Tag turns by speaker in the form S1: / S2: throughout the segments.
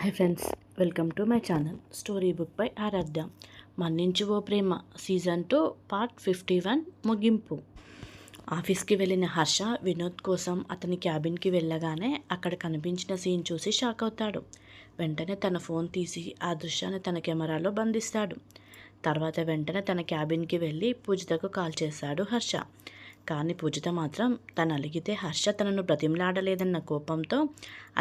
S1: Hi friends welcome to my channel. Story book by Aaradhya. మన్నించు ఓ ప్రేమ. Season two part fifty one ముగింపు. ఆఫీస్కి వెళ్ళిన హర్ష వినోద్ కోసం అతని క్యాబిన్కి వెళ్ళగానే అక్కడ కనిపించిన సీన్ చూసి షాక్ అవుతాడు. వెంటనే తన ఫోన్ తీసి ఆ దృశ్యాన్ని తన కెమెరాలో బంధిస్తాడు. తర్వాత వెంటనే తన క్యాబిన్కి వెళ్ళి పూజితకు కాల్ చేశాడు హర్ష. కానీ పూజిత మాత్రం తను అలిగితే హర్ష తనను బ్రతిమలాడలేదన్న కోపంతో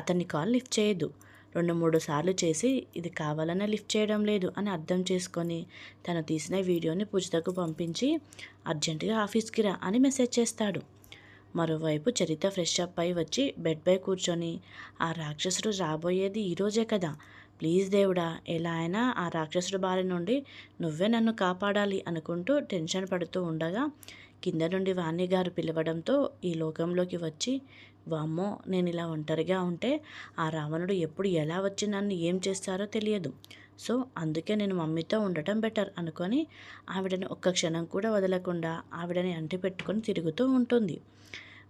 S1: అతని కాల్ లిఫ్ట్ చేయదు. రెండు మూడు సార్లు చేసి ఇది కావాలనే లిఫ్ట్ చేయడం లేదు అని అర్థం చేసుకొని తను తీసిన వీడియోని పూజితకు పంపించి అర్జెంటుగా ఆఫీస్కి రా అని మెసేజ్ చేస్తాడు. మరోవైపు చరిత ఫ్రెష్ అప్ అయి వచ్చి బెడ్ పై కూర్చొని ఆ రాక్షసుడు రాబోయేది ఈరోజే కదా. ప్లీజ్ దేవుడా ఎలా అయినా ఆ రాక్షసుడు బారి నుండి నువ్వే నన్ను కాపాడాలి అనుకుంటూ టెన్షన్ పడుతూ ఉండగా కింద నుండి వాణి గారు పిలవడంతో ఈ లోకంలోకి వచ్చి వామ్మో నేను ఇలా ఒంటరిగా ఉంటే ఆ రావణుడు ఎప్పుడు ఎలా వచ్చి నన్ను ఏం చేస్తారో తెలియదు. సో అందుకే నేను మమ్మీతో ఉండటం బెటర్ అనుకొని ఆవిడని ఒక్క క్షణం కూడా వదలకుండా ఆవిడని అంటి పెట్టుకొని తిరుగుతూ ఉంటుంది.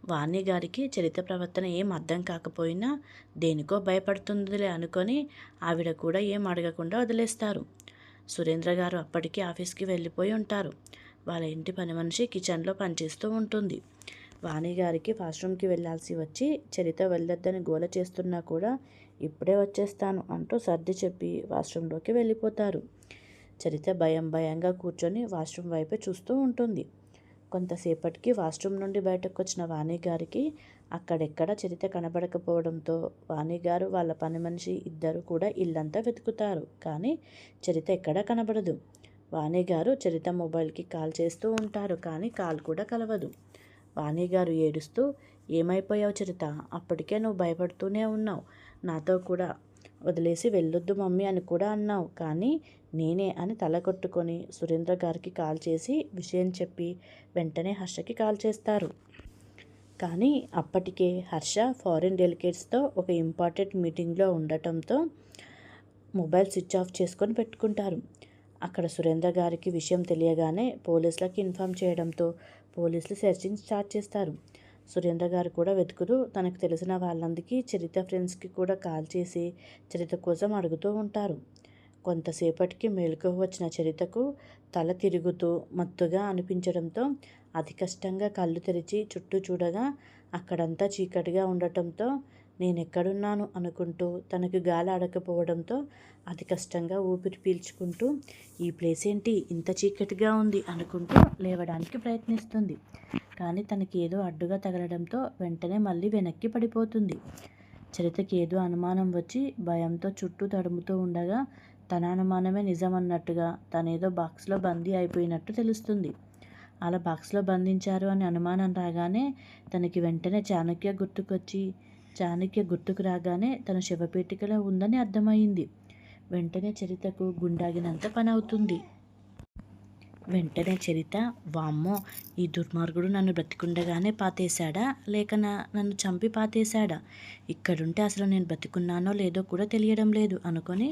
S1: వాణి గారికి చరిత్ర ప్రవర్తన ఏం అర్థం కాకపోయినా దేనికో భయపడుతుందిలే అనుకొని ఆవిడ కూడా ఏం అడగకుండా వదిలేస్తారు. సురేంద్ర గారు అప్పటికి ఆఫీస్కి వెళ్ళిపోయి ఉంటారు. వాళ్ళ ఇంటి పని మనిషి కిచెన్లో పనిచేస్తూ ఉంటుంది. వాణిగారికి వాష్రూమ్కి వెళ్ళాల్సి వచ్చి చరిత వెళ్ళొద్దని గోల చేస్తున్నా కూడా ఇప్పుడే వచ్చేస్తాను అంటూ సర్ది చెప్పి వాష్రూమ్లోకి వెళ్ళిపోతారు. చరిత భయం భయంగా కూర్చొని వాష్రూమ్ వైపే చూస్తూ ఉంటుంది. కొంతసేపటికి వాష్రూమ్ నుండి బయటకు వచ్చిన వాణి గారికి అక్కడెక్కడ చరిత కనబడకపోవడంతో వాణి గారు వాళ్ళ పని మనిషి ఇద్దరు కూడా ఇల్లంతా వెతుకుతారు. కానీ చరిత ఎక్కడా కనబడదు. వాణి గారు చరిత మొబైల్కి కాల్ చేస్తూ ఉంటారు కానీ కాల్ కూడా కలవదు. వాణి గారు ఏడుస్తూ ఏమైపోయావు చరిత? అప్పటికే నువ్వు భయపడుతూనే ఉన్నావు. నాతో కూడా వదిలేసి వెళ్ళొద్దు మమ్మీ అని కూడా అన్నావు. కానీ నేనే అని తల కొట్టుకొని సురేంద్ర గారికి కాల్ చేసి విషయం చెప్పి వెంటనే హర్షకి కాల్ చేస్తారు. కానీ అప్పటికే హర్ష ఫారిన్ డెలికేట్స్తో ఒక ఇంపార్టెంట్ మీటింగ్లో ఉండటంతో మొబైల్ స్విచ్ ఆఫ్ చేసుకొని పెట్టుకుంటారు. అక్కడ సురేంద్ర గారికి విషయం తెలియగానే పోలీసులకు ఇన్ఫామ్ చేయడంతో పోలీసులు సెర్చింగ్ స్టార్ట్ చేస్తారు. సురేంద్ర గారు కూడా వెతుకుతూ తనకు తెలిసిన వాళ్ళందరికీ చరిత ఫ్రెండ్స్కి కూడా కాల్ చేసి చరిత కోసం అడుగుతూ ఉంటారు. కొంతసేపటికి మేలుకు వచ్చిన చరితకు తల తిరుగుతూ మత్తుగా అనిపించడంతో అతి కష్టంగా కళ్ళు తెరిచి చుట్టూ చూడగా అక్కడంతా చీకటిగా ఉండటంతో నేను ఎక్కడున్నాను అనుకుంటూ తనకు గాలి ఆడకపోవడంతో అతి కష్టంగా ఊపిరి పీల్చుకుంటూ ఈ ప్లేస్ ఏంటి? ఇంత చీకటిగా ఉంది అనుకుంటూ లేవడానికి ప్రయత్నిస్తుంది. కానీ తనకి ఏదో అడ్డుగా తగలడంతో వెంటనే మళ్ళీ వెనక్కి పడిపోతుంది. చరితకి ఏదో అనుమానం వచ్చి భయంతో చుట్టూ తడుముతూ ఉండగా తన అనుమానమే నిజమన్నట్టుగా తనేదో బాక్స్లో బందీ అయిపోయినట్టు తెలుస్తుంది. అలా బాక్స్లో బంధించారు అని అనుమానం రాగానే తనకి వెంటనే చాణక్య గుర్తుకొచ్చి చాణక్య గుర్తుకు రాగానే తన శవపేటికలో ఉందని అర్థమైంది. వెంటనే చరితకు గుండాగినంత పని అవుతుంది వెంటనే చరిత వామ్మో ఈ దుర్మార్గుడు నన్ను బ్రతికుండగానే పాతేశాడా? లేక నన్ను చంపి పాతేశాడా? ఇక్కడుంటే అసలు నేను బ్రతికున్నానో లేదో కూడా తెలియడం లేదు అనుకొని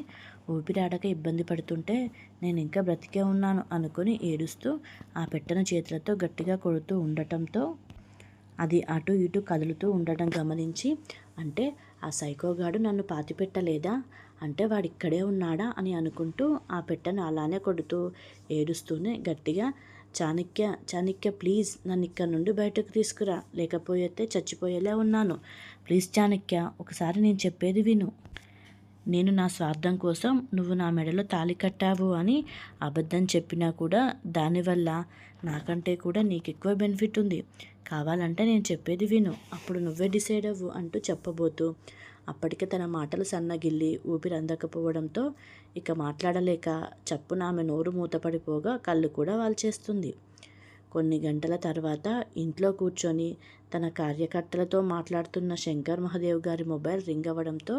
S1: ఊపిరాడక ఇబ్బంది పడుతుంటే నేను ఇంకా బ్రతికే ఉన్నాను అనుకొని ఏడుస్తూ ఆ పెట్టెను చేతులతో గట్టిగా కొడుతూ ఉండటంతో అది అటు ఇటు కదులుతూ ఉండటం గమనించి అంటే ఆ సైకోగాడు నన్ను పాతిపెట్టలేదా? అంటే వాడు ఇక్కడే ఉన్నాడా? అని అనుకుంటూ ఆ పెట్టను అలానే కొడుతూ ఏడుస్తూనే గట్టిగా చాణక్య చాణక్య ప్లీజ్ నన్ను ఇక్కడ నుండి బయటకు తీసుకురా. లేకపోతే చచ్చిపోయేలా ఉన్నాను. ప్లీజ్ చాణక్య ఒకసారి నేను చెప్పేది విను. నేను నా స్వార్థం కోసం నువ్వు నా మెడలో తాలి కట్టావు అని అబద్ధం చెప్పినా కూడా దానివల్ల నాకంటే కూడా నీకు ఎక్కువ బెనిఫిట్ ఉంది. కావాలంటే నేను చెప్పేది విను అప్పుడు నువ్వే డిసైడ్ అవ్వు అంటూ చెప్పబోతూ అప్పటికే తన మాటలు సన్నగిల్లి ఊపిరి అందకపోవడంతో ఇక మాట్లాడలేక చప్పున ఆమె నోరు మూతపడిపోగా కళ్ళు కూడా వాల్చేస్తుంది. కొన్ని గంటల తర్వాత ఇంట్లో కూర్చొని తన కార్యకర్తలతో మాట్లాడుతున్న శంకర్ మహాదేవ్ గారి మొబైల్ రింగ్ అవ్వడంతో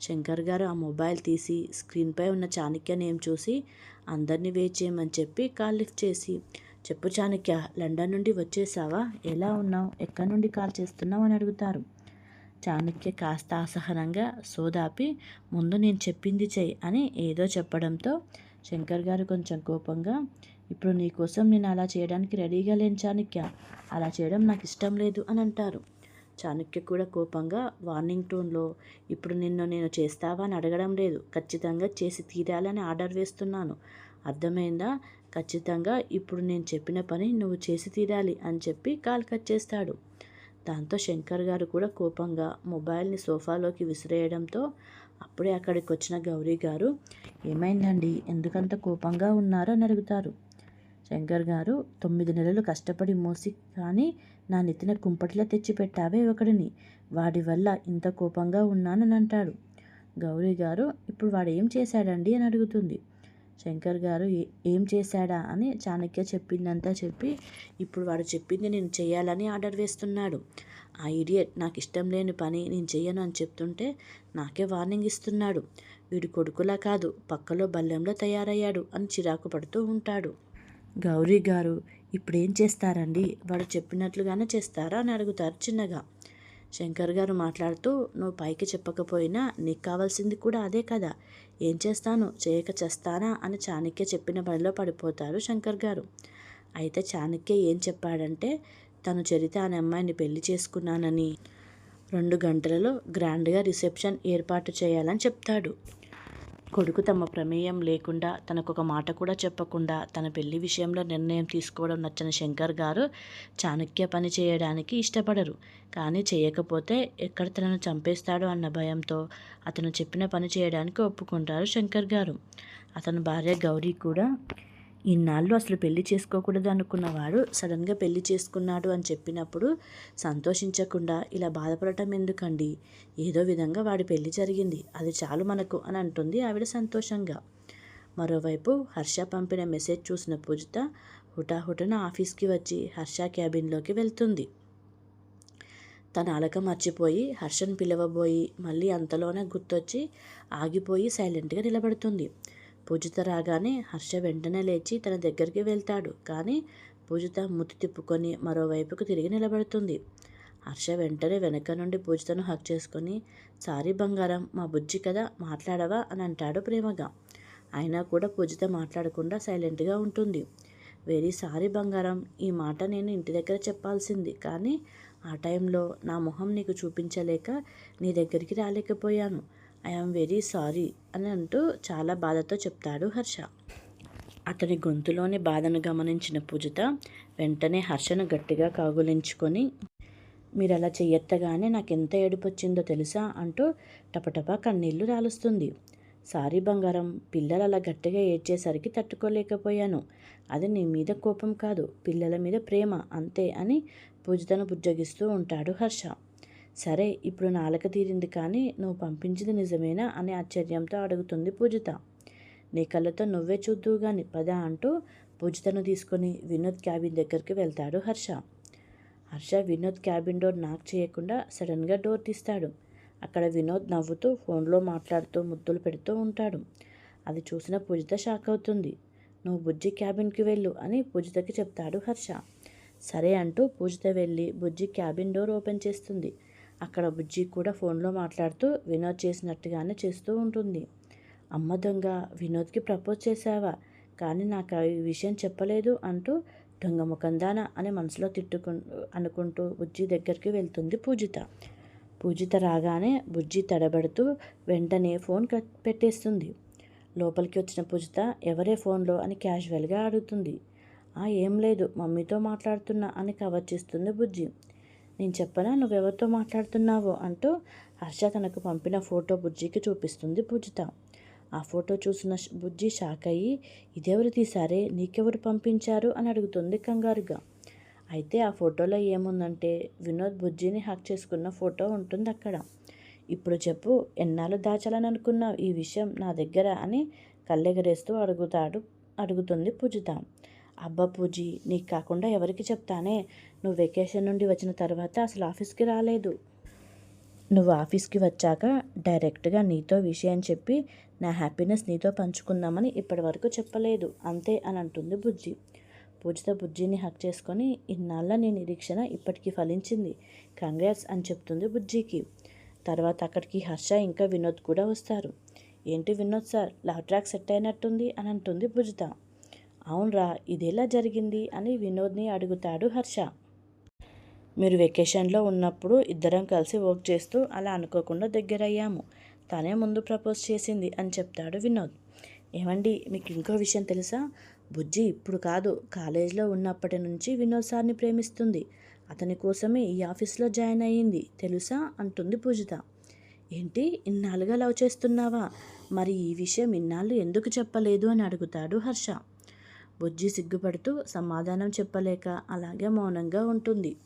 S1: శంకర్ గారు ఆ మొబైల్ తీసి స్క్రీన్పై ఉన్న చాణక్య నేమ్ చూసి అందరినీ వెయిట్ చేయమని చెప్పి కాల్ లిఫ్ట్ చేసి చెప్పు చాణక్య లండన్ నుండి వచ్చేసావా? ఎలా ఉన్నావు? ఎక్కడి నుండి కాల్ చేస్తున్నావు? అని అడుగుతారు. చాణక్య కాస్త అసహనంగా సోదాపి ముందు నేను చెప్పింది చెయ్యి అని ఏదో చెప్పడంతో శంకర్ గారు కొంచెం కోపంగా ఇప్పుడు నీకోసం నేను అలా చేయడానికి రెడీగా లేని చాణక్య. అలా చేయడం నాకు ఇష్టం లేదు అని అంటారు. చాణక్య కూడా కోపంగా వార్నింగ్ టోన్లో ఇప్పుడు నిన్ను నేను చేస్తావా అని అడగడం లేదు. ఖచ్చితంగా చేసి తీరాలని ఆర్డర్ వేస్తున్నాను. అర్థమైందా? ఖచ్చితంగా ఇప్పుడు నేను చెప్పిన పని నువ్వు చేసి తీరాలి అని చెప్పి కాల్ కట్ చేస్తాడు. దాంతో శంకర్ గారు కూడా కోపంగా మొబైల్ని సోఫాలోకి విసిరేయడంతో అప్పుడే అక్కడికి వచ్చిన గౌరీ గారు ఏమైందండి? ఎందుకంత కోపంగా ఉన్నారో అని అడుగుతారు. శంకర్ గారు తొమ్మిది నెలలు కష్టపడి మోసి కానీ నా నెత్తిన కుంపటిలా తెచ్చిపెట్టావే ఒకడిని. వాడి వల్ల ఇంత కోపంగా ఉన్నానని అంటాడు. గౌరీ గారు ఇప్పుడు వాడు ఏం చేశాడండి అని అడుగుతుంది. శంకర్ గారు ఏం చేశాడా? అని చాణక్య చెప్పిందంతా చెప్పి ఇప్పుడు వాడు చెప్పింది నేను చేయాలని ఆర్డర్ వేస్తున్నాడు. ఆ ఇడియట్ నాకు ఇష్టం లేని పని నేను చెయ్యను అని చెప్తుంటే నాకే వార్నింగ్ ఇస్తున్నాడు. వీడు కొడుకులా కాదు పక్కలో బల్లెంలో తయారయ్యాడు అని చిరాకు పడుతూ ఉంటాడు. గౌరీ గారు ఇప్పుడు ఏం చేస్తారండి? వాడు చెప్పినట్లుగానే చేస్తారా? అని అడుగుతారు చిన్నగా. శంకర్ గారు మాట్లాడుతూ నువ్వు పైకి చెప్పకపోయినా నీకు కావాల్సింది కూడా అదే కదా. ఏం చేస్తాను? చేయక చేస్తానా? అని చాణక్య చెప్పిన పనిలో పడిపోతారు శంకర్ గారు. అయితే చాణక్య ఏం చెప్పాడంటే తను చరిత అనే అమ్మాయిని పెళ్ళి చేసుకున్నానని. రెండు గంటలలో గ్రాండ్గా రిసెప్షన్ ఏర్పాటు చేయాలని చెప్తాడు. కొడుకు తమ ప్రమేయం లేకుండా తనకొక మాట కూడా చెప్పకుండా తన పెళ్ళి విషయంలో నిర్ణయం తీసుకోవడం నచ్చిన శంకర్ గారు చాణక్య పని చేయడానికి ఇష్టపడరు. కానీ చేయకపోతే ఎక్కడ తనను చంపేస్తాడో అన్న భయంతో అతను చెప్పిన పని చేయడానికి ఒప్పుకుంటారు శంకర్ గారు. అతని భార్య గౌరీ కూడా ఇన్నాళ్ళు అసలు పెళ్ళి చేసుకోకూడదు అనుకున్నవాడు సడన్గా పెళ్ళి చేసుకున్నాడు అని చెప్పినప్పుడు సంతోషించకుండా ఇలా బాధపడటం ఎందుకండి? ఏదో విధంగా వాడి పెళ్ళి జరిగింది. అది చాలు మనకు అని అంటుంది ఆవిడ సంతోషంగా. మరోవైపు హర్ష పంపిన మెసేజ్ చూసిన పూజిత హుటాహుటన ఆఫీస్కి వచ్చి హర్ష క్యాబిన్లోకి వెళ్తుంది. తన అలక మర్చిపోయి హర్షను పిలవబోయి మళ్ళీ అంతలోనే గుర్తొచ్చి ఆగిపోయి సైలెంట్గా నిలబడుతుంది. పూజిత రాగానే హర్ష వెంటనే లేచి తన దగ్గరికి వెళ్తాడు. కానీ పూజిత ముత్తి తిప్పుకొని మరోవైపుకు తిరిగి నిలబడుతుంది. హర్ష వెంటనే వెనక నుండి పూజితను హక్ చేసుకొని సారీ బంగారం మా బుజ్జి కదా మాట్లాడవా? అని అంటాడు ప్రేమగా. అయినా కూడా పూజిత మాట్లాడకుండా సైలెంట్గా ఉంటుంది. వెరీ సారీ బంగారం ఈ మాట నేను ఇంటి దగ్గర చెప్పాల్సింది. కానీ ఆ టైంలో నా మొహం నీకు చూపించలేక నీ దగ్గరికి రాలేకపోయాను. ఐఆమ్ వెరీ సారీ అని అంటూ చాలా బాధతో చెప్తాడు హర్ష. అతని గొంతులోని బాధను గమనించిన పూజిత వెంటనే హర్షను గట్టిగా కాగులించుకొని మీరు అలా చెయ్యెత్తగానే నాకు ఎంత ఏడుపు వచ్చిందో తెలుసా? అంటూ టపటపా కన్నీళ్ళు రాలుస్తుంది. సారీ బంగారం పిల్లలు అలా గట్టిగా ఏడ్చేసరికి తట్టుకోలేకపోయాను. అది నీ మీద కోపం కాదు పిల్లల మీద ప్రేమ అంతే అని పూజితను బుజ్జగిస్తూ ఉంటాడు హర్ష. సరే ఇప్పుడు నాలుక తీరింది కానీ నువ్వు పంపించింది నిజమేనా అని ఆశ్చర్యంతో అడుగుతుంది పూజిత. నీ కళ్ళతో నువ్వే చూద్దువు గాని పద అంటూ పూజితను తీసుకొని వినోద్ క్యాబిన్ దగ్గరికి వెళ్తాడు Harsha. Harsha Vinod cabin door knock చేయకుండా సడన్గా డోర్ తీస్తాడు. అక్కడ వినోద్ నవ్వుతూ ఫోన్లో మాట్లాడుతూ ముద్దులు పెడుతూ ఉంటాడు. అది చూసిన పూజిత షాక్ అవుతుంది. నువ్వు బుజ్జి క్యాబిన్కి వెళ్ళు అని పూజితకి చెప్తాడు హర్ష. సరే అంటూ పూజిత వెళ్ళి బుజ్జి క్యాబిన్ డోర్ ఓపెన్ చేస్తుంది. అక్కడ బుజ్జి కూడా ఫోన్లో మాట్లాడుతూ వినోద్ చేసినట్టుగానే చేస్తూ ఉంటుంది. అమ్మ దొంగ వినోద్కి ప్రపోజ్ చేశావా? కానీ నాకు ఈ విషయం చెప్పలేదు అంటూ దొంగ ముఖందాన అని మనసులో తిట్టుకు అనుకుంటూ బుజ్జి దగ్గరికి వెళ్తుంది పూజిత. పూజిత రాగానే బుజ్జి తడబడుతూ వెంటనే ఫోన్ కట్ పెట్టేస్తుంది. లోపలికి వచ్చిన పూజిత ఎవరే ఫోన్లో అని క్యాజువల్గా అడుగుతుంది. ఆ ఏం లేదు మమ్మీతో మాట్లాడుతున్నా అని కవర్ చేస్తుంది బుజ్జి. నేను చెప్పనా? నువ్వెవరితో మాట్లాడుతున్నావో అంటూ హర్ష తనకు పంపిన ఫోటో బుజ్జికి చూపిస్తుంది పూజిత. ఆ ఫోటో చూసిన బుజ్జి షాక్ అయ్యి ఇదెవరు తీసారే నీకెవరు పంపించారు? అని అడుగుతుంది కంగారుగా. అయితే ఆ ఫోటోలో ఏముందంటే వినోద్ బుజ్జిని హక్ చేసుకున్న ఫోటో ఉంటుంది అక్కడ. ఇప్పుడు చెప్పు ఎన్నాళ్ళు దాచాలని అనుకున్నావు? ఈ విషయం నా దగ్గర అని కళ్ళెగరేస్తూ అడుగుతాడు అడుగుతుంది పూజిత. అబ్బా పూజీ నీకు కాకుండా ఎవరికి చెప్తానే? నువ్వు వెకేషన్ నుండి వచ్చిన తర్వాత అసలు ఆఫీస్కి రాలేదు. నువ్వు ఆఫీస్కి వచ్చాక డైరెక్ట్గా నీతో విషయం చెప్పి నా హ్యాపీనెస్ నీతో పంచుకుందామని ఇప్పటి వరకు చెప్పలేదు. అంతే అని అంటుంది బుజ్జి. పూజతో బుజ్జిని హక్ చేసుకొని ఇన్నాళ్ళ నీ నిరీక్షణ ఇప్పటికీ ఫలించింది. కంగ్రాట్స్ అని చెప్తుంది బుజ్జికి. తర్వాత అక్కడికి హర్ష ఇంకా వినోద్ కూడా వస్తారు. ఏంటి Vinod sir? Love track set అయినట్టుంది అని అంటుంది బుజిత అవునరా ఇదెలా జరిగింది? అని వినోద్ని అడుగుతాడు హర్ష. మీరు వెకేషన్లో ఉన్నప్పుడు ఇద్దరం కలిసి వర్క్ చేస్తూ అలా అనుకోకుండా దగ్గరయ్యాము. తనే ముందు ప్రపోజ్ చేసింది అని చెప్తాడు వినోద్. ఏమండి మీకు ఇంకో విషయం తెలుసా? బుజ్జి ఇప్పుడు కాదు కాలేజీలో ఉన్నప్పటి నుంచి వినోద్ సార్ని ప్రేమిస్తుంది. అతని కోసమే ఈ ఆఫీస్లో జాయిన్ అయ్యింది తెలుసా? అంటుంది పూజిత. ఏంటి ఇన్నాళ్ళుగా లవ్ చేస్తున్నావా? మరి ఈ విషయం ఇన్నాళ్ళు ఎందుకు చెప్పలేదు అని అడుగుతాడు హర్ష. బుజ్జి సిగ్గుపడుతూ సమాధానం చెప్పలేక అలాగే మౌనంగా ఉంటుంది.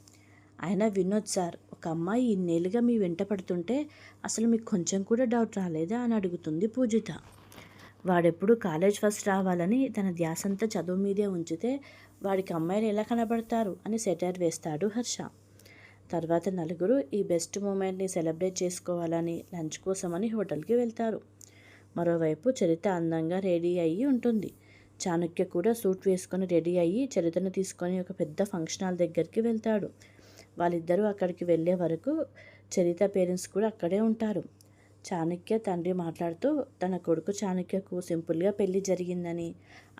S1: అయినా వినోద్ సార్ ఒక అమ్మాయి ఇన్నేళ్ళుగా మీ వెంట పడుతుంటే అసలు మీకు కొంచెం కూడా డౌట్ రాలేదా అని అడుగుతుంది పూజిత. వాడెప్పుడు కాలేజ్ ఫస్ట్ రావాలని తన ధ్యాసంతా చదువు మీదే ఉంచితే వాడికి అమ్మాయిలు ఎలా కనబడతారు అని సెటైర్ వేస్తాడు హర్ష. తర్వాత నలుగురు ఈ బెస్ట్ మూమెంట్ని సెలబ్రేట్ చేసుకోవాలని లంచ్ కోసమని హోటల్కి వెళ్తారు. మరోవైపు చరిత అందంగా రెడీ అయ్యి ఉంటుంది. చాణక్య కూడా సూట్ వేసుకొని రెడీ అయ్యి చరితను తీసుకొని ఒక పెద్ద ఫంక్షన్ హాల్ దగ్గరికి వెళ్తాడు. వాళ్ళిద్దరూ అక్కడికి వెళ్ళే వరకు చరిత పేరెంట్స్ కూడా అక్కడే ఉంటారు. చాణక్య తండ్రి మాట్లాడుతూ తన కొడుకు చాణక్యకు సింపుల్గా పెళ్ళి జరిగిందని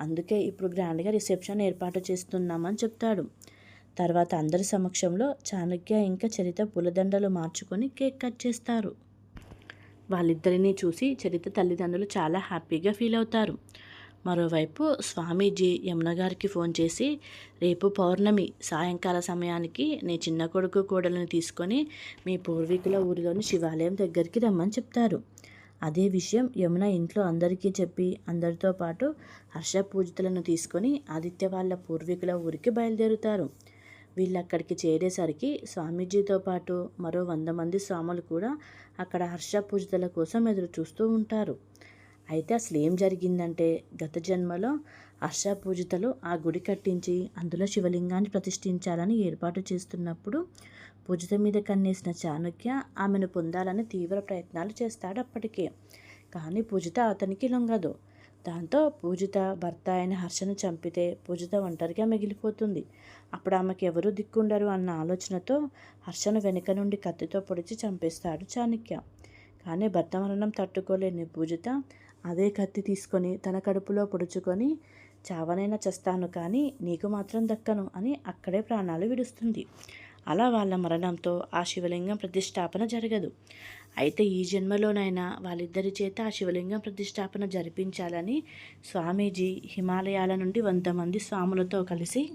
S1: అందుకే ఇప్పుడు గ్రాండ్గా రిసెప్షన్ ఏర్పాటు చేస్తున్నామని చెప్తాడు. తర్వాత అందరి సమక్షంలో చాణక్య ఇంకా చరిత పూలదండలు మార్చుకొని కేక్ కట్ చేస్తారు. వాళ్ళిద్దరినీ చూసి చరిత తల్లిదండ్రులు చాలా హ్యాపీగా ఫీల్ అవుతారు. మరోవైపు స్వామీజీ యమున గారికి ఫోన్ చేసి రేపు పౌర్ణమి సాయంకాల సమయానికి నీ చిన్న కొడుకు కోడలను తీసుకొని మీ పూర్వీకుల ఊరిలోని శివాలయం దగ్గరికి రమ్మని చెప్తారు. అదే విషయం యమున ఇంట్లో అందరికీ చెప్పి అందరితో పాటు హర్ష పూజితులను తీసుకొని ఆదిత్య వాళ్ళ పూర్వీకుల ఊరికి బయలుదేరుతారు. వీళ్ళు అక్కడికి చేరేసరికి స్వామీజీతో పాటు మరో వంద మంది స్వాములు కూడా అక్కడ హర్ష పూజితల కోసం ఎదురు చూస్తూ ఉంటారు. అయితే అసలు ఏం జరిగిందంటే గత జన్మలో హర్ష పూజితలు ఆ గుడి కట్టించి అందులో శివలింగాన్ని ప్రతిష్ఠించాలని ఏర్పాటు చేస్తున్నప్పుడు పూజిత మీద కన్నేసిన చాణుక్య ఆమెను పొందాలని తీవ్ర ప్రయత్నాలు చేస్తాడు అప్పటికే. కానీ పూజిత అతనికి లొంగదు. దాంతో పూజిత భర్త అయిన హర్షను చంపితే పూజిత ఒంటరిగా మిగిలిపోతుంది. అప్పుడు ఆమెకు ఎవరు దిక్కుండరు అన్న ఆలోచనతో హర్షను వెనుక నుండి కత్తితో పొడిచి చంపేస్తాడు చాణక్య. కానీ భర్త మరణం తట్టుకోలేని పూజిత అదే కత్తి తీసుకొని తన కడుపులో పొడుచుకొని చావనైనా చస్తాను కానీ నీకు మాత్రం దక్కను అని అక్కడే ప్రాణాలు విడుస్తుంది. అలా వాళ్ళ మరణంతో ఆ శివలింగం ప్రతిష్టాపన జరగదు. అయితే ఈ జన్మలోనైనా వాళ్ళిద్దరి చేత ఆ శివలింగం ప్రతిష్టాపన జరిపించాలని స్వామీజీ హిమాలయాల నుండి వంద మంది స్వాములతో కలిసి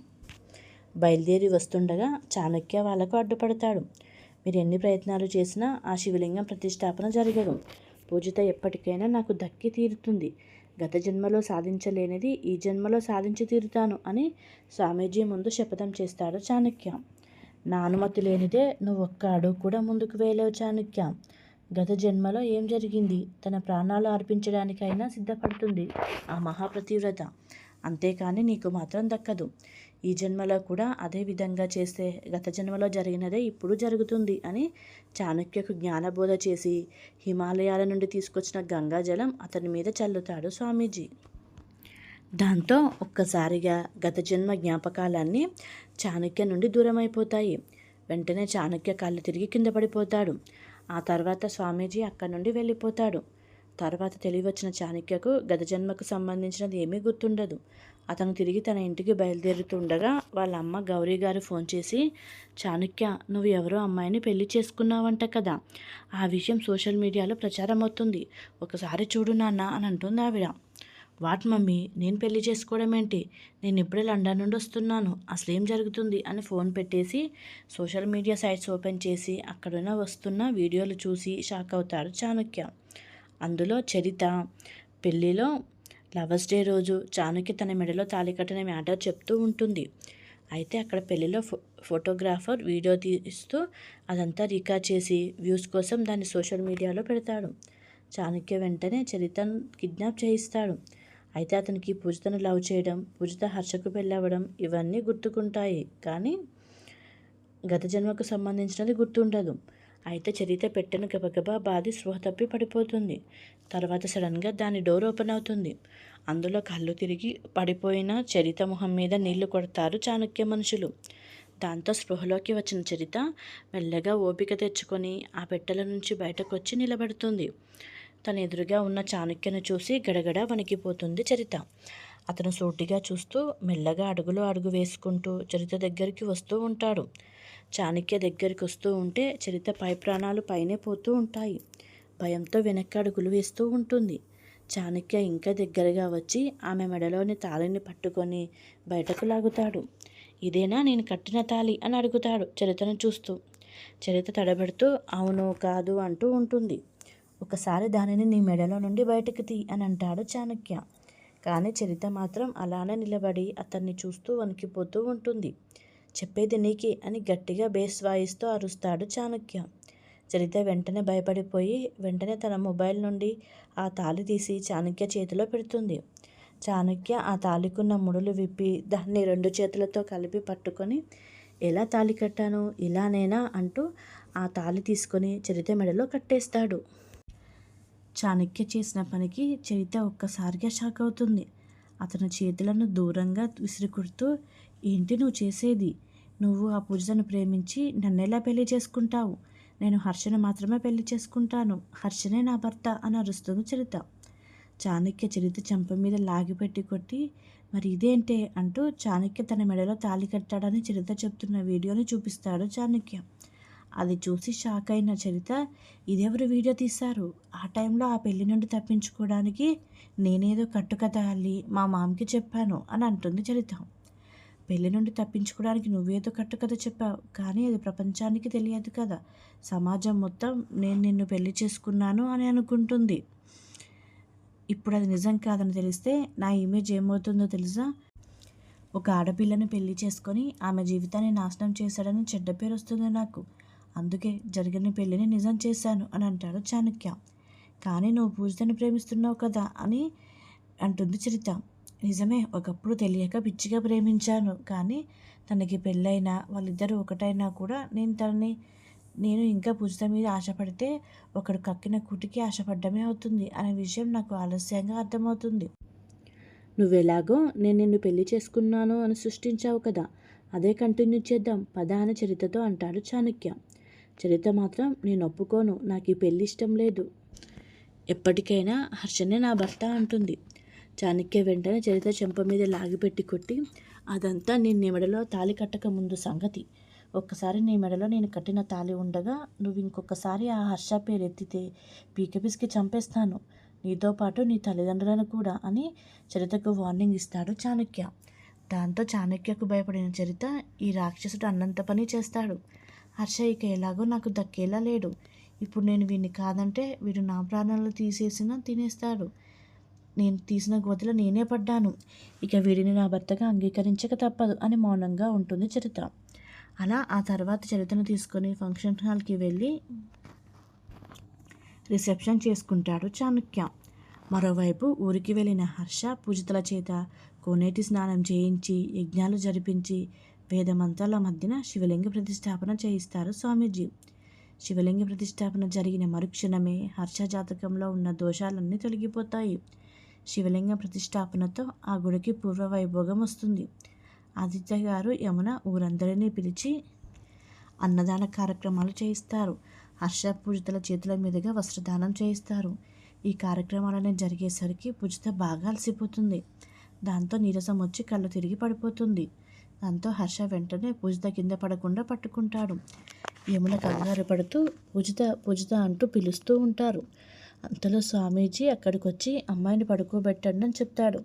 S1: బయలుదేరి వస్తుండగా చాణక్య వాళ్ళకు అడ్డుపడతాడు. మీరు ఎన్ని ప్రయత్నాలు చేసినా ఆ శివలింగం ప్రతిష్టాపన జరగదు. పూజిత ఎప్పటికైనా నాకు దక్కి తీరుతుంది. గత జన్మలో సాధించలేనిది ఈ జన్మలో సాధించి తీరుతాను అని స్వామీజీ ముందు శపథం చేస్తాడు చాణక్య. నా అనుమతి లేనిదే నువ్వు ఒక్క అడుగు కూడా ముందుకు వేయలేవు చాణక్య. గత జన్మలో ఏం జరిగింది? తన ప్రాణాలు అర్పించడానికైనా సిద్ధపడుతుంది ఆ మహాప్రతివ్రత. అంతేకాని నీకు మాత్రం దక్కదు. ఈ జన్మలో కూడా అదే విధంగా చేస్తే గత జన్మలో జరిగినదే ఇప్పుడు జరుగుతుంది అని చాణక్యకు జ్ఞానబోధ చేసి హిమాలయాల నుండి తీసుకొచ్చిన గంగాజలం అతని మీద చల్లుతాడు స్వామీజీ. దాంతో ఒక్కసారిగా గత జన్మ జ్ఞాపకాలన్నీ చాణక్య నుండి దూరం అయిపోతాయి వెంటనే చాణక్య కళ్ళు తిరిగి కింద పడిపోతాడు. ఆ తర్వాత స్వామీజీ అక్కడి నుండి వెళ్ళిపోతాడు. తర్వాత తెలివచ్చిన చాణక్యకు గత జన్మకు సంబంధించినది ఏమీ గుర్తుండదు. అతను తిరిగి తన ఇంటికి బయలుదేరుతుండగా వాళ్ళ అమ్మ గౌరీ గారు ఫోన్ చేసి చాణక్య నువ్వు ఎవరో అమ్మాయిని పెళ్ళి చేసుకున్నావంట కదా. ఆ విషయం సోషల్ మీడియాలో ప్రచారం అవుతుంది. ఒకసారి చూడు నాన్న అని అంటుంది ఆవిడ. వాట్ మమ్మీ నేను పెళ్ళి చేసుకోవడం ఏంటి? నేను ఇప్పుడే లండన్ నుండి వస్తున్నాను. అసలు ఏం జరుగుతుంది? అని ఫోన్ పెట్టేసి సోషల్ మీడియా సైట్స్ ఓపెన్ చేసి అక్కడున్న వస్తున్న వీడియోలు చూసి షాక్ అవుతారు చాణక్య. అందులో చరిత పెళ్ళిలో లవర్స్ డే రోజు చానుకి తన మెడలో తాళి కట్టిన మ్యాటర్ చెప్తూ ఉంటుంది. అయితే అక్కడ పెళ్ళిలో ఫో ఫోటోగ్రాఫర్ వీడియో తీస్తూ అదంతా రికార్డ్ చేసి వ్యూస్ కోసం దాన్ని సోషల్ మీడియాలో పెడతాడు. చాణక్య వెంటనే చరితను కిడ్నాప్ చేయిస్తాడు. అయితే అతనికి పూజితను లవ్ చేయడం పూజిత హర్షకు పెళ్ళవడం ఇవన్నీ గుర్తుకుంటాయి. కానీ గత జన్మకు సంబంధించినది గుర్తుండదు. అయితే చరిత పెట్టెను గబగబా బాది స్పృహ తప్పి పడిపోతుంది. తర్వాత సడన్గా దాని డోర్ ఓపెన్ అవుతుంది. అందులో కళ్ళు తిరిగి పడిపోయిన చరిత మొహం మీద నీళ్ళు కొడతారు చాణక్య మనుషులు. దాంతో స్పృహలోకి వచ్చిన చరిత మెల్లగా ఓపిక తెచ్చుకొని ఆ పెట్టెల నుంచి బయటకు వచ్చి నిలబడుతుంది. తన ఎదురుగా ఉన్న చాణక్యను చూసి గడగడ వణికిపోతుంది చరిత. అతను సూటిగా చూస్తూ మెల్లగా అడుగులో అడుగు వేసుకుంటూ చరిత దగ్గరికి వస్తూ ఉంటాడు. చాణక్య దగ్గరికి వస్తూ ఉంటే చరిత పై ప్రాణాలు పైనే పోతూ ఉంటాయి. భయంతో వెనక్కి అడుగులు వేస్తూ ఉంటుంది. చాణక్య ఇంకా దగ్గరగా వచ్చి ఆమె మెడలోని తాళిని పట్టుకొని బయటకు లాగుతాడు. ఇదేనా నేను కట్టిన తాళి? అని అడుగుతాడు చరితను చూస్తూ. చరిత తడబెడుతూ అవును కాదు అంటూ ఉంటుంది. ఒకసారి దానిని నీ మెడలో నుండి బయటకు తీ అని అంటాడు చాణక్య. కానీ చరిత మాత్రం అలానే నిలబడి అతన్ని చూస్తూ వణికిపోతూ ఉంటుంది. చెప్పేది నీకే అని గట్టిగా బేస్ వాయిస్తూ అరుస్తాడు చాణక్య. చరిత వెంటనే భయపడిపోయి వెంటనే తన మొబైల్ నుండి ఆ తాళి తీసి చాణక్య చేతిలో పెడుతుంది. చాణక్య ఆ తాలికున్న ముడులు విప్పి దాన్ని రెండు చేతులతో కలిపి పట్టుకొని ఎలా తాళి కట్టాను? ఇలానేనా? అంటూ ఆ తాళి తీసుకొని చరిత మెడలో కట్టేస్తాడు. చాణక్య చేసిన పనికి చరిత ఒక్కసారిగా షాక్ అవుతుంది. అతని చేతులను దూరంగా విసిరికొడుతూ ఏంటి నువ్వు చేసేది? నువ్వు ఆ పూజను ప్రేమించి నన్నెలా పెళ్ళి చేసుకుంటావు? నేను హర్షను మాత్రమే పెళ్ళి చేసుకుంటాను. హర్షనే నా భర్త అని అరుస్తుంది చరిత. చాణక్య చరిత చెంప మీద లాగిపెట్టి కొట్టి మరి ఇదేంటే? అంటూ చాణక్య తన మెడలో తాళి కట్టాడని చరిత చెప్తున్న వీడియోని చూపిస్తాడు చాణక్య. అది చూసి షాక్ అయిన చరిత ఇదెవరు వీడియో తీశారు? ఆ టైంలో ఆ పెళ్ళి నుండి తప్పించుకోవడానికి నేనేదో కట్టుకథ అల్లి మా మామకి చెప్పాను అని అంటుంది చరిత. పెళ్ళి నుండి తప్పించుకోవడానికి నువ్వేదో కట్టుకథ చెప్పావు. కానీ అది ప్రపంచానికి తెలియదు కదా. సమాజం మొత్తం నేను నిన్ను పెళ్ళి చేసుకున్నాను అని అనుకుంటుంది. ఇప్పుడు అది నిజం కాదని తెలిస్తే నా ఇమేజ్ ఏమవుతుందో తెలుసా? ఒక ఆడపిల్లని పెళ్ళి చేసుకొని ఆమె జీవితాన్ని నాశనం చేశాడని చెడ్డ పేరు వస్తుంది నాకు. అందుకే జరిగిన పెళ్ళిని నిజం చేశాను అని అంటాడు చాణక్య. కానీ నువ్వు పూజితని ప్రేమిస్తున్నావు కదా అని అంటుంది చరిత. నిజమే ఒకప్పుడు తెలియక పిచ్చిగా ప్రేమించాను. కానీ తనకి పెళ్ళైనా వాళ్ళిద్దరూ ఒకటైనా కూడా నేను తనని నేను ఇంకా పూజిత మీద ఆశపడితే ఒకడు కక్కిన కుటికి ఆశపడ్డమే అవుతుంది అనే విషయం నాకు ఆలస్యంగా అర్థమవుతుంది. నువ్వెలాగో నేను నిన్ను పెళ్ళి చేసుకున్నాను అని సృష్టించావు కదా అదే కంటిన్యూ చేద్దాం పద అని చరితతో అంటాడు చాణక్య. చరిత మాత్రం నేను ఒప్పుకోను నాకు ఈ పెళ్ళి ఇష్టం లేదు. ఎప్పటికైనా హర్షనే నా భర్త అంటుంది. చాణక్య వెంటనే చరిత చెంప మీద లాగిపెట్టి కొట్టి అదంతా నేను నీ మెడలో తాళి కట్టక ముందు సంగతి. ఒక్కసారి నీ మెడలో నేను కట్టిన తాళి ఉండగా నువ్వు ఇంకొకసారి ఆ హర్ష పేరు ఎత్తితే పీకపిసికి చంపేస్తాను. నీతో పాటు నీ తల్లిదండ్రులను కూడా అని చరితకు వార్నింగ్ ఇస్తాడు చాణక్య. దాంతో చాణక్యకు భయపడిన చరిత ఈ రాక్షసుడు అన్నంత పని చేస్తాడు. హర్ష ఇక ఎలాగో నాకు దక్కేలా లేడు. ఇప్పుడు నేను వీడిని కాదంటే వీడు నా ప్రాణాలు తీసేసినా తినేస్తాడు. నేను తీసిన గోతిలో నేనే పడ్డాను. ఇక వీడిని నా భర్తగా అంగీకరించక తప్పదు అని మౌనంగా ఉంటుంది చరిత్ర. అలా ఆ తర్వాత చరిత్రను తీసుకొని ఫంక్షన్ హాల్కి వెళ్ళి రిసెప్షన్ చేసుకుంటాడు చాణక్య. మరోవైపు ఊరికి వెళ్ళిన హర్ష పూజితుల చేత కోనేటి స్నానం చేయించి యజ్ఞాలు జరిపించి వేదమంత్రాల మధ్యన శివలింగ ప్రతిష్టాపన చేయిస్తారు స్వామీజీ. శివలింగ ప్రతిష్టాపన జరిగిన మరుక్షణమే హర్ష జాతకంలో ఉన్న దోషాలన్నీ తొలగిపోతాయి. శివలింగ ప్రతిష్టాపనతో ఆ గుడికి పూర్వ వైభోగం వస్తుంది. ఆదిత్య గారు యమున ఊరందరినీ పిలిచి అన్నదాన కార్యక్రమాలు చేయిస్తారు. హర్ష పూజితల చేతుల మీదుగా వస్త్రదానం చేయిస్తారు. ఈ కార్యక్రమాలన్నీ జరిగేసరికి పూజిత బాగా అలసిపోతుంది. దాంతో నీరసం వచ్చి కళ్ళు తిరిగి పడిపోతుంది. దాంతో హర్ష వెంటనే పూజిత కింద పడకుండా పట్టుకుంటాడు. యమున కంగారు పడుతూ పూజిత పూజిత అంటూ పిలుస్తూ ఉంటారు. అంతలో స్వామీజీ అక్కడికి వచ్చి అమ్మాయిని పడుకోబెట్టండి అని చెప్తాడు.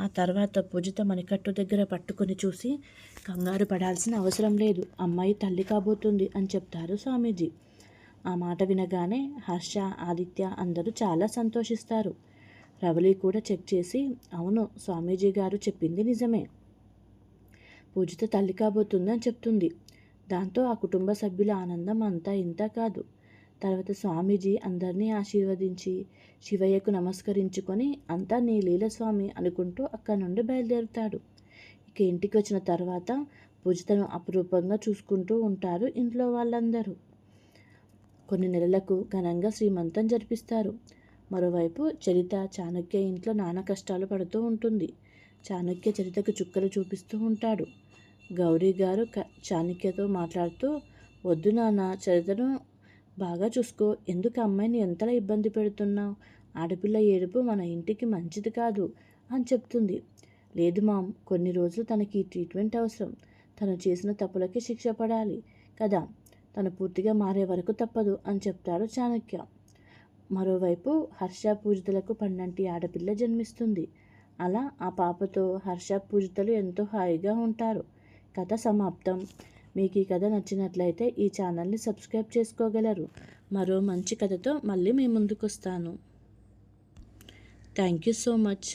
S1: ఆ తర్వాత పూజిత మణికట్టు దగ్గర పట్టుకొని చూసి కంగారు పడాల్సిన అవసరం లేదు అమ్మాయి తల్లి కాబోతుంది అని చెప్తారు స్వామీజీ. ఆ మాట వినగానే హర్ష ఆదిత్య అందరూ చాలా సంతోషిస్తారు. రవలి కూడా చెక్ చేసి అవును స్వామీజీ గారు చెప్పింది నిజమే. పూజిత తల్లి కాబోతుందని చెప్తుంది. దాంతో ఆ కుటుంబ సభ్యుల ఆనందం అంతా ఇంత కాదు. తర్వాత స్వామీజీ అందరినీ ఆశీర్వదించి శివయ్యకు నమస్కరించుకొని అంతా నీ లీలస్వామి అనుకుంటూ అక్కడి నుండి బయలుదేరుతాడు. ఇక ఇంటికి వచ్చిన తర్వాత పూజితను అపురూపంగా చూసుకుంటూ ఉంటారు ఇంట్లో వాళ్ళందరూ. కొన్ని నెలలకు ఘనంగా శ్రీమంతం జరిపిస్తారు. మరోవైపు చరిత చాణక్య ఇంట్లో నానా కష్టాలు పడుతూ ఉంటుంది. చాణక్య చరితకు చుక్కలు చూపిస్తూ ఉంటాడు. గౌరీ గారు క చాణక్యతో మాట్లాడుతూ వద్దు నాన్న చరితను బాగా చూసుకో. ఎందుకు అమ్మాయిని ఎంతలా ఇబ్బంది పెడుతున్నావు? ఆడపిల్ల ఏడుపు మన ఇంటికి మంచిది కాదు అని చెప్తుంది. లేదు మామ్ కొన్ని రోజులు తనకి ట్రీట్మెంట్ అవసరం. తను చేసిన తప్పులకి శిక్ష పడాలి కదా. తను పూర్తిగా మారే వరకు తప్పదు అని చెప్తాడు చాణక్య. మరోవైపు హర్ష పూజితలకు పన్నంటి ఆడపిల్ల జన్మిస్తుంది. అలా ఆ పాపతో హర్ష పూజితలు ఎంతో హాయిగా ఉంటారు. కథ సమాప్తం. మీకు ఈ కథ నచ్చినట్లయితే ఈ ఛానల్ని సబ్స్క్రైబ్ చేసుకోగలరు. మరో మంచి కథతో మళ్ళీ మీ ముందుకు వస్తాను థ్యాంక్ యూ సో మచ్.